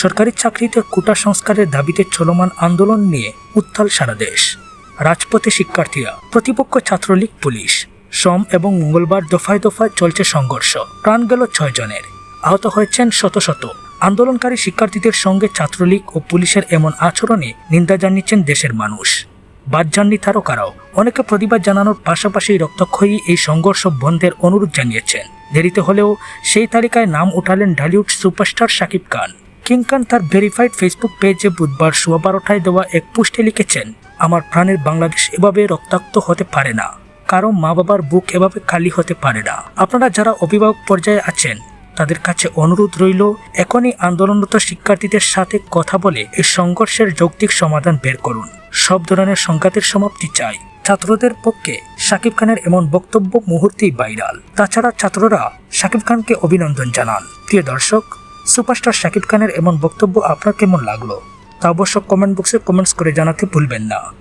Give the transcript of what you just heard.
সরকারি চাকরিতে কোটা সংস্কারের দাবিতে চলমান আন্দোলন নিয়ে উত্তাল সারা দেশ। রাজপথে শিক্ষার্থীরা, প্রতিপক্ষ ছাত্রলীগ, পুলিশ, সোম এবং মঙ্গলবার দফায় দফায় চলছে সংঘর্ষ। প্রাণ গেল ছয় জনের। আহত হয়েছেন শত শত। আন্দোলনকারী শিক্ষার্থীদের সঙ্গে ছাত্রলীগ ও পুলিশের এমন আচরণে নিন্দা জানিয়েছেন দেশের মানুষ। বাদ যাননি তারকারাও। অনেকে প্রতিবাদ জানানোর পাশাপাশি রক্তক্ষয়ী এই সংঘর্ষ বন্ধের অনুরোধ জানিয়েছেন। দেরিতে হলেও সেই তালিকায় নাম উঠালেন ঢালিউড সুপারস্টার শাকিব খান। কিং খান তার ভেরিফাইড ফেসবুক পেজে বুধবার সোয়া বারোটায় দেওয়া এক পোস্টে লিখেছেন, আমার প্রাণের বাংলাদেশ এভাবে রক্তাক্ত হতে পারে না। কারও মা বাবার বুক এভাবে খালি হতে পারে না। আপনারা যারা অভিভাবক পর্যায়ে আছেন, তাদের কাছে অনুরোধ রইল, এখনই আন্দোলনরত শিক্ষার্থীদের সাথে কথা বলে এই সংঘর্ষের যৌক্তিক সমাধান বের করুন। সব ধরনের সংঘাতের সমাপ্তি চাই। ছাত্রদের পক্ষে শাকিব খানের এমন বক্তব্য মুহূর্তেই ভাইরাল। তাছাড়া ছাত্ররা শাকিব খানকে অভিনন্দন জানান। প্রিয় দর্শক সুপারস্টার শাকিব খানের এমন বক্তব্য আপনার কেমন লাগল তা অবশ্য কমেন্ট বক্সে কমেন্টস করে জানাতে ভুলবেন না।